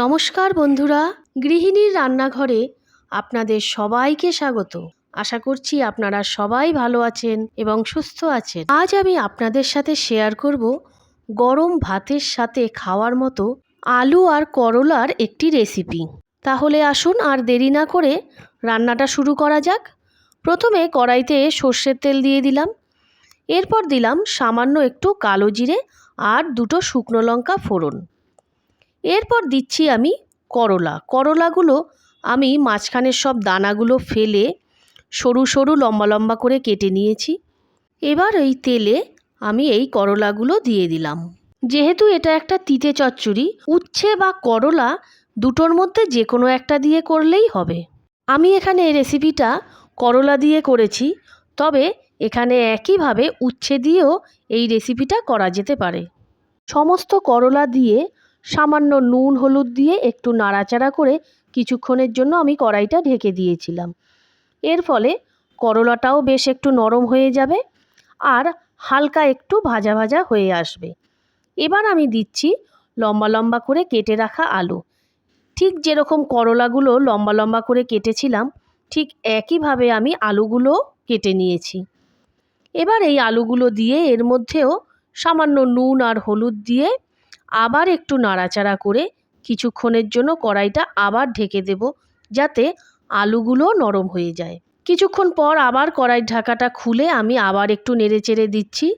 নমস্কার বন্ধুরা, গৃহিণীর রান্নাঘরে আপনাদের সবাইকে স্বাগত। আশা করছি আপনারা সবাই ভালো আছেন এবং সুস্থ আছেন। আজ আমি আপনাদের সাথে শেয়ার করব গরম ভাতের সাথে খাওয়ার মতো আলু আর করলার একটি রেসিপি। তাহলে আসুন আর দেরি না করে রান্নাটা শুরু করা যাক। প্রথমে কড়াইতে সর্ষের তেল দিয়ে দিলাম। এরপর দিলাম সামান্য একটু কালো জিরে আর দুটো শুকনো লঙ্কা ফোড়ন। এরপর দিচ্ছি আমি করলা। করলাগুলো আমি মাঝখানের সব দানাগুলো ফেলে সরু সরু লম্বা লম্বা করে কেটে নিয়েছি। এবার এই তেলে আমি এই করলাগুলো দিয়ে দিলাম। যেহেতু এটা একটা তিতে চচ্চড়ি, উচ্ছে বা করলা দুটোর মধ্যে যে কোনো একটা দিয়ে করলেই হবে। আমি এখানে এই রেসিপিটা করলা দিয়ে করেছি, তবে এখানে একইভাবে উচ্ছে দিয়েও এই রেসিপিটা করা যেতে পারে। সমস্ত করলা দিয়ে সামান্য নুন হলুদ দিয়ে একটু নাড়াচাড়া করে কিছুক্ষণের জন্য আমি কড়াইটা ঢেকে দিয়েছিলাম। এর ফলে করলাটাও বেশ একটু নরম হয়ে যাবে আর হালকা একটু ভাজা ভাজা হয়ে আসবে। এবার আমি দিচ্ছি লম্বা লম্বা করে কেটে রাখা আলু। ঠিক যেরকম করলাগুলো লম্বা লম্বা করে কেটেছিলাম, ঠিক একইভাবে আমি আলুগুলো কেটে নিয়েছি। এবার এই আলুগুলো দিয়ে এর মধ্যেও সামান্য নুন আর হলুদ দিয়ে আবার একটু নাড়াচাড়া করে কিছুক্ষণের জন্য কড়াইটা আবার ঢেকে দেব যাতে আলুগুলো নরম হয়ে যায়। কিছুক্ষণ পর আবার কড়াইয়ের ঢাকাটা খুলে আমি আবার একটু নেড়েচেড়ে দিচ্ছি।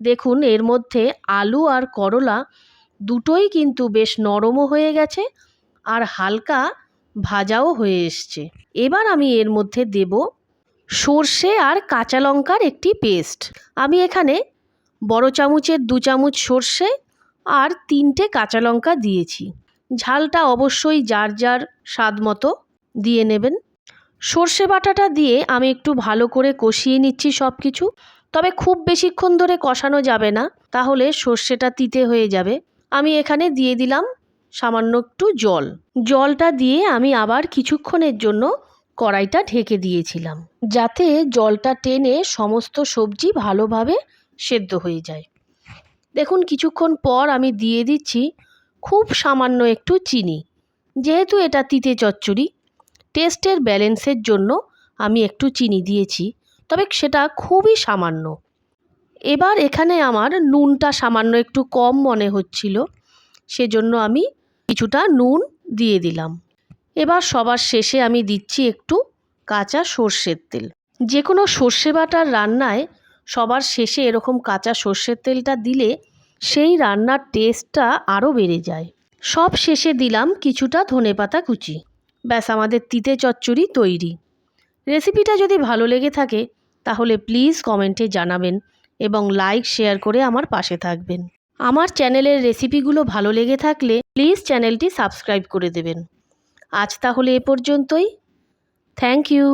দেখুন, এর মধ্যে আলু আর করলা দুটোই কিন্তু বেশ নরমও হয়ে গেছে আর হালকা ভাজাও হয়ে এসছে। এবার আমি এর মধ্যে দেব সর্ষে আর কাঁচা লঙ্কার একটি পেস্ট। আমি এখানে বড় চামচের দু চামচ সর্ষে আর তিনটে কাঁচা লঙ্কা দিয়েছি। ঝালটা অবশ্যই যার যার স্বাদ মতো দিয়ে নেবেন। সর্ষে বাটাটা দিয়ে আমি একটু ভালো করে কষিয়ে নিচ্ছি সব কিছু তবে খুব বেশিক্ষণ ধরে কষানো যাবে না, তাহলে সর্ষেটা তিতে হয়ে যাবে। আমি এখানে দিয়ে দিলাম সামান্য একটু জল। জলটা দিয়ে আমি আবার কিছুক্ষণের জন্য কড়াইটা ঢেকে দিয়েছিলাম, যাতে জলটা টেনে সমস্ত সবজি ভালোভাবে সেদ্ধ হয়ে যায়। দেখুন, কিছুক্ষণ পর আমি দিয়ে দিচ্ছি খুব সামান্য একটু চিনি। যেহেতু এটা তিতে চচ্চড়ি, টেস্টের ব্যালেন্সের জন্য আমি একটু চিনি দিয়েছি, তবে সেটা খুবই সামান্য। এবার এখানে আমার নুনটা সামান্য একটু কম মনে হচ্ছিল, সেজন্য আমি কিছুটা নুন দিয়ে দিলাম। এবার সবার শেষে আমি দিচ্ছি একটু কাঁচা সর্ষের তেল। যে কোনো সর্ষে বাটার রান্নায় সবার শেষে এরকম কাঁচা সর্ষের তেলটা দিলে সেই রান্নার টেস্টটা আরও বেড়ে যায়। সব শেষে দিলাম কিছুটা ধনেপাতা কুচি। ব্যাস, আমাদের তিতে চচ্চড়ি তৈরি। রেসিপিটা যদি ভালো লেগে থাকে, তাহলে প্লিজ কমেন্টে জানাবেন এবং লাইক, শেয়ার করে আমার পাশে থাকবেন। আমার চ্যানেলের রেসিপিগুলো ভালো লেগে থাকলে প্লিজ চ্যানেলটি সাবস্ক্রাইব করে দেবেন। আজ তাহলে এ পর্যন্তই। Thank you.